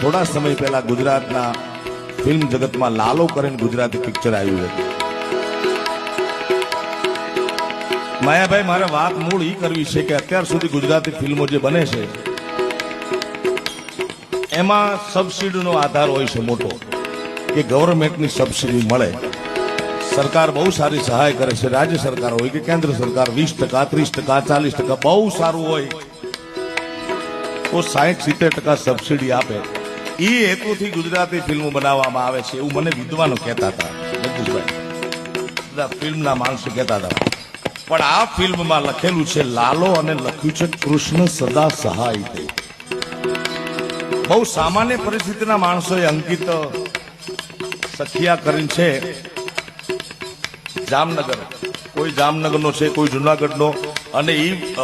થોડા સમય પહેલા ગુજરાતના ફિલ્મ જગતમાં લાલો કરીને ગુજરાતી પિક્ચર આવ્યું હતું માયાભાઈ, મારે વાત મૂળ એ કરવી છે કે અત્યાર સુધી ગુજરાતી ફિલ્મો જે બને છે, એમાં સબસિડીનો આધાર હોય છે મોટો, કે ગવર્મેન્ટની સબસિડી મળે. સરકાર બહુ સારી સહાય કરે છે, રાજ્ય સરકાર હોય કે કેન્દ્ર સરકાર, વીસ ટકા, ત્રીસ ટકા, ચાલીસ ટકા, બહુ સારું હોય, તો સાહીઠ સિત્તેર ટકા સબસિડી આપે. એ હેતુથી ગુજરાતી ફિલ્મો બનાવવામાં આવે છે એવું મને વિદ્વાનો કહેતા હતા બધા ફિલ્મના માણસો કહેતા હતા. પણ આ ફિલ્મમાં લખેલું છે, લાલો અને લખ્યું છે, કૃષ્ણ સદા સહાય તે બહુ સામાન્ય પરિસ્થિતિના માણસોએ અંકિત સખિયા કરી છે. જામનગર. કોઈ જામનગરનો છે, કોઈ જુનાગઢનો. અને એ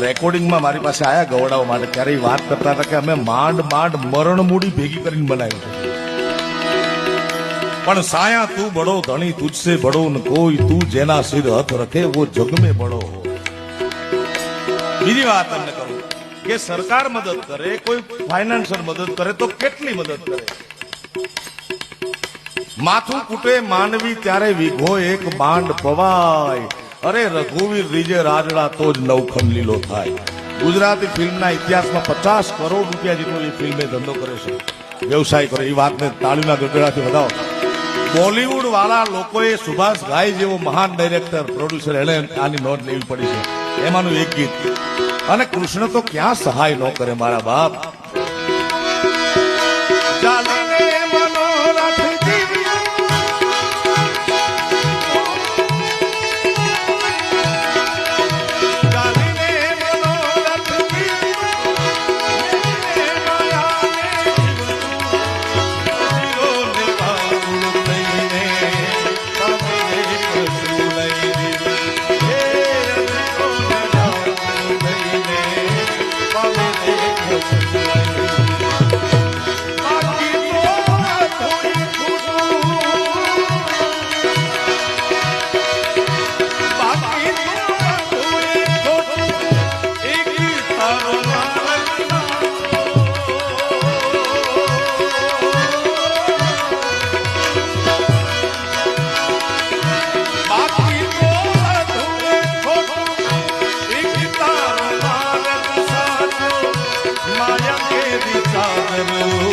રેકોર્ડિંગમાં મારી પાસે આયા ગવડાઓ માટે. ત્યારે વાત કરતા હતા કે અમે માંડ માંડ મરણ મૂડી ભેગી કરીને બનાવ્યું પણ સાયા તું બડો ધણી તુજસે બડો ને કોઈ તું જેના સિર હથ રખે, વો જગમે બડો બીજી વાત તમને કરું. કે સરકાર મદદ કરે, કોઈ ફાઇનાન્શિયલ મદદ કરે, તો કેટલી મદદ કરે? માથું કૂટે, માનવી ત્યારે વિઘો એક બાંડ પવાય. અરે રઘુવીર રીજે રાજડા તો જ નવખંડ લીલો થાય. ગુજરાતી ફિલ્મના ઇતિહાસમાં પચાસ કરોડ રૂપિયા જેટલો એ ફિલ્મે ધંધો કરે છે. વ્યવસાય કરે, એ વાતને તાળીના ગગડાથી વધાવો. બોલિવૂડ વાળા લોકોએ સુભાષ ઘાઈ જેવો મહાન ડાયરેક્ટર, પ્રોડ્યુસર એને આની નોંધ લેવી પડી છે. એમાંનું એક ગીત. અને કૃષ્ણ તો ક્યાં સહાય ન કરે, મારા બાપ? ચાલીને Thank you. ಪ್ರಭು